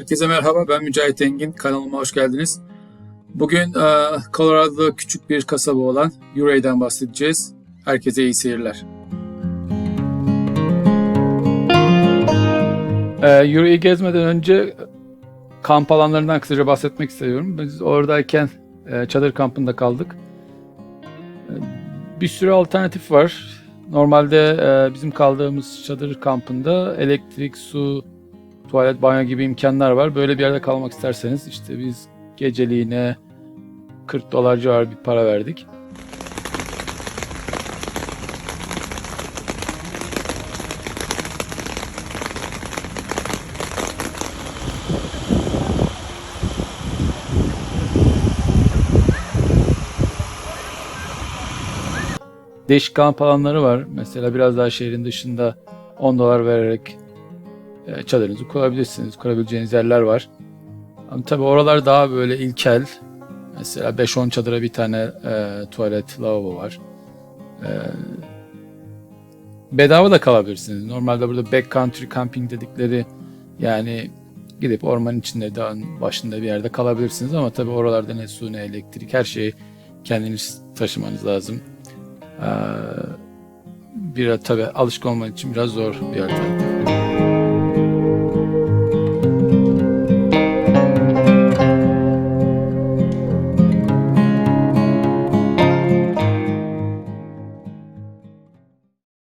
Herkese merhaba, ben Mücahit Engin. Kanalıma hoş geldiniz. Bugün e, Colorado'da küçük bir kasaba olan Uray'den bahsedeceğiz. Herkese iyi seyirler. E, Uray'ı gezmeden önce kamp alanlarından kısaca bahsetmek istiyorum. Biz oradayken e, çadır kampında kaldık. Bir sürü alternatif var. Normalde bizim kaldığımız çadır kampında elektrik, su, tuvalet, banyo gibi imkanlar var. Böyle bir yerde kalmak isterseniz işte biz geceliğine 40 dolar civarı bir para verdik. Değişik kamp alanları var. Mesela biraz daha şehrin dışında 10 dolar vererek çadırınızı kurabilirsiniz. Kurabileceğiniz yerler var. Ama tabii oralar daha böyle ilkel. Mesela 5-10 çadıra bir tane e, tuvalet, lavabo var. E, bedava da kalabilirsiniz. Normalde burada backcountry camping dedikleri yani gidip ormanın içinde dağın başında bir yerde kalabilirsiniz ama tabii oralarda ne su ne elektrik her şeyi kendiniz taşımanız lazım. Ee, bir tabii alışık olman için biraz zor bir alternatif.